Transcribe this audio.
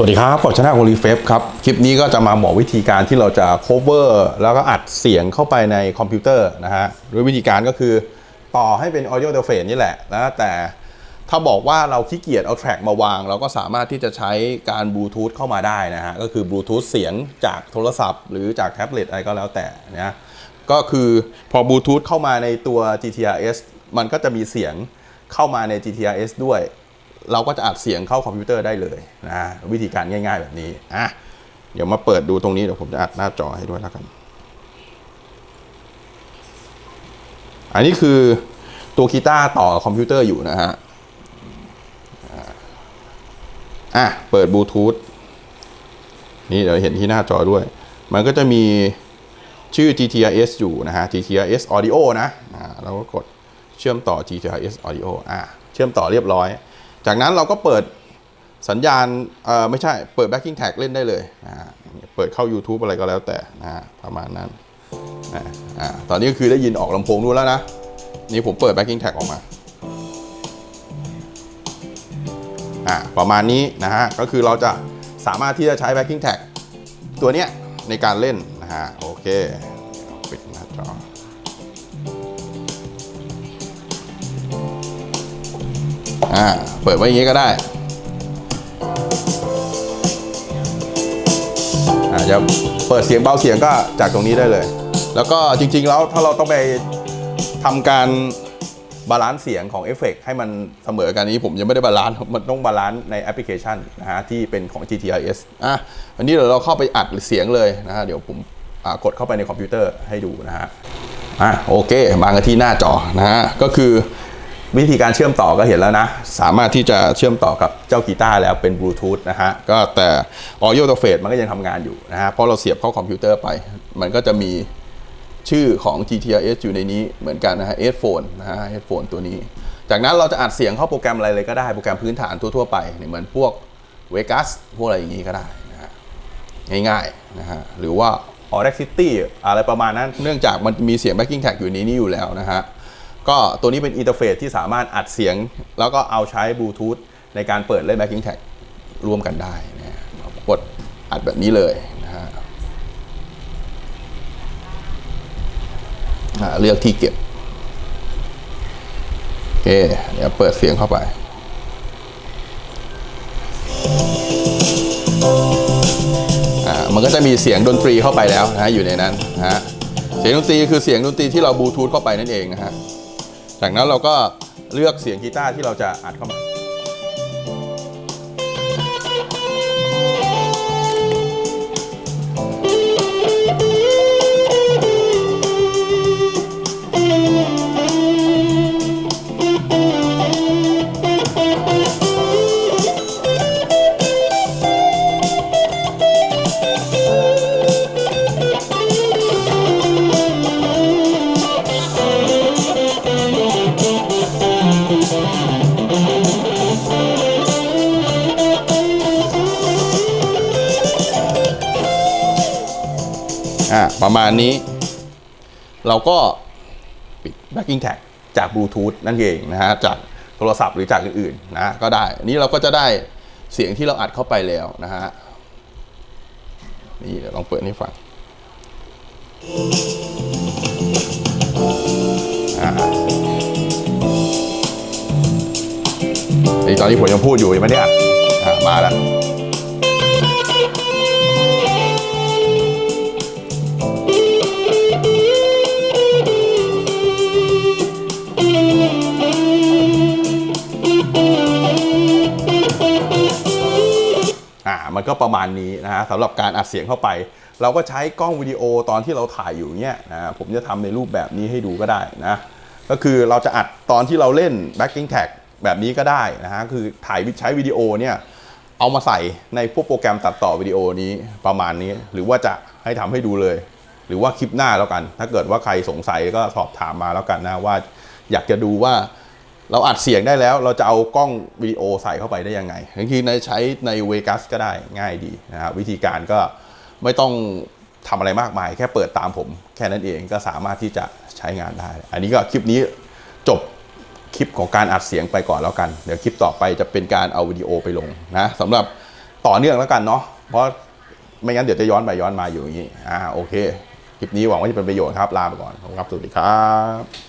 สวัสดีครับขอชนะโอลิเฟฟครับ คลิปนี้ก็จะมาบอกวิธีการที่เราจะ cover แล้วก็อัดเสียงเข้าไปในคอมพิวเตอร์นะฮะโดยวิธีการก็คือต่อให้เป็น audio interface นี่แหละนะแต่ถ้าบอกว่าเราขี้เกียจเอาแทร็กมาวาง เราก็สามารถที่จะใช้การบลูทูธเข้ามาได้นะฮะ ก็คือบลูทูธเสียงจากโทรศัพท์ หรือจากแท็บเล็ตอะไรก็แล้วแต่นะก็คือพอบลูทูธเข้ามาในตัว GTRS มันก็จะมีเสียงเข้ามาใน GTRS ด้วย เราก็จะอัดเสียงเข้าคอมพิวเตอร์ได้เลยนะวิธีการง่าย ๆ แบบนี้อะเดี๋ยวมาเปิดดูตรงนี้เดี๋ยวผมจะอัดหน้าจอให้ด้วยแล้วกัน อันนี้คือตัวกีตาร์ต่อคอมพิวเตอร์อยู่นะฮะอะเปิดบลูทูธนี่เดี๋ยวเห็นที่หน้าจอด้วย มันก็จะมีชื่อ GTRS อยู่นะฮะ GTRS Audio นะอ่าเราก็กดเชื่อมต่อ GTRS Audio อะเชื่อมต่อเรียบร้อย จากนั้นเราก็เปิดสัญญาณเอ่อไม่ใช่เปิด backing tag เล่นได้เลยนะเปิดเข้า YouTube อะไรก็แล้วแต่นะประมาณนั้นนะตอนนี้ก็คือได้ยินออกลำโพงดูแล้วนะ นี่ผมเปิด backing tag ออกมาอ่าประมาณนี้นะฮะ ก็คือเราจะสามารถที่จะใช้ backing tag ตัวเนี้ยในการเล่นนะฮะ โอเคปิดหน้าจอ อ่าเปิดไว้อย่างนี้ก็ได้อ่าจะเปิดเสียงเบาเสียงก็จากตรงนี้ได้เลย แล้วก็จริง ๆ แล้วถ้าเราต้องไปทำการบาลานซ์เสียงของเอฟเฟกต์ให้มันเสมอกันนี้ผมยังไม่ได้บาลานซ์มันต้องบาลานซ์ในแอปพลิเคชันนะฮะที่เป็นของ GTRS อะอันนี้เดี๋ยวเราเข้าไปอัดเสียงเลยนะฮะเดี๋ยวผมกดเข้าไปในคอมพิวเตอร์ให้ดูนะฮะอะโอเคมากันที่หน้าจอนะฮะก็คือ วิธีการเชื่อมต่อก็เห็นแล้วนะ สามารถที่จะเชื่อมต่อกับเจ้ากีตาร์แล้วเป็นบลูทูธนะฮะก็แต่ Audio Interface มันก็ยังทำงานอยู่นะฮะเพราะเราเสียบเข้าคอมพิวเตอร์ไป มันก็จะมีชื่อของ GTRS อยู่ในนี้เหมือนกันนะฮะ headphone นะฮะ headphone ตัวนี้ จากนั้นเราจะอัดเสียงเข้าโปรแกรมอะไรเลยก็ได้โปรแกรมพื้นฐานทั่วๆไปเหมือนพวก Vegas พวกอะไรอย่างนี้ก็ได้นะฮะง่ายๆนะฮะหรือว่า Audacity อะไรประมาณนั้นเนื่องจากมันมีเสียง backing tag อยู่ในนี้อยู่แล้วนะฮะ ก็ตัวนี้เป็นอินเทอร์เฟซที่สามารถอัดเสียง แล้วก็เอาใช้บลูทูธในการเปิดเล่น backing tag ร่วมกันได้นะกดอัดแบบนี้เลยนะฮะเลือกที่เก็บโอเคเดี๋ยวเปิดเสียงเข้าไปอ่ามันก็จะมีเสียงดนตรีเข้าไปแล้วนะฮะอยู่ในนั้นนะฮะเสียงดนตรีคือเสียงดนตรีที่เราบลูทูธเข้าไปนั่นเองนะฮะ จากนั้นเราก็เลือกเสียงกีตาร์ที่เราจะอัดเข้ามา อ่าประมาณนี้ เราก็ปิด backing tag จากบลูทูธนั่นเองนะฮะจากโทรศัพท์หรือจากอื่นๆนะก็ได้อันนี้เราก็จะได้เสียงที่เราอัดเข้าไปแล้วนะฮะนี่เดี๋ยวลองเปิดให้ฟังนี่ตอนนี้ผมยังพูดอยู่ยังไม่ได้อัดมาแล้ว มันก็ประมาณนี้นะฮะสำหรับการอัดเสียงเข้าไป เราก็ใช้กล้องวิดีโอตอนที่เราถ่ายอยู่เนี่ยนะผมจะทำในรูปแบบนี้ให้ดูก็ได้นะก็คือเราจะอัดตอนที่เราเล่น backing tag แบบนี้ก็ได้นะฮะคือถ่ายใช้วิดีโอเนี่ยเอามาใส่ในพวกโปรแกรมตัดต่อวิดีโอนี้ประมาณนี้ หรือว่าจะให้ทำให้ดูเลย หรือว่าคลิปหน้าแล้วกัน ถ้าเกิดว่าใครสงสัยก็สอบถามมาแล้วกันนะว่า อยากจะดูว่า เราอัดเสียงได้แล้ว เราจะเอากล้องวิดีโอใส่เข้าไปได้ยังไงบางทีในใช้ใน Vegas ก็ได้ง่ายดีนะครับวิธีการก็ไม่ต้องทำอะไรมากมาย แค่เปิดตามผม แค่นั้นเองก็สามารถที่จะใช้งานได้ อันนี้ก็คลิปนี้จบคลิปของการอัดเสียงไปก่อนแล้วกัน เดี๋ยวคลิปต่อไปจะเป็นการเอาวิดีโอไปลงนะสำหรับต่อเนื่องแล้วกันเนาะเพราะไม่งั้นเดี๋ยวจะย้อนไปย้อนมาอยู่อย่างนี้อ่าโอเค คลิปนี้หวังว่าจะเป็นประโยชน์ครับลาไปก่อนขอบคุณครับสวัสดีครับ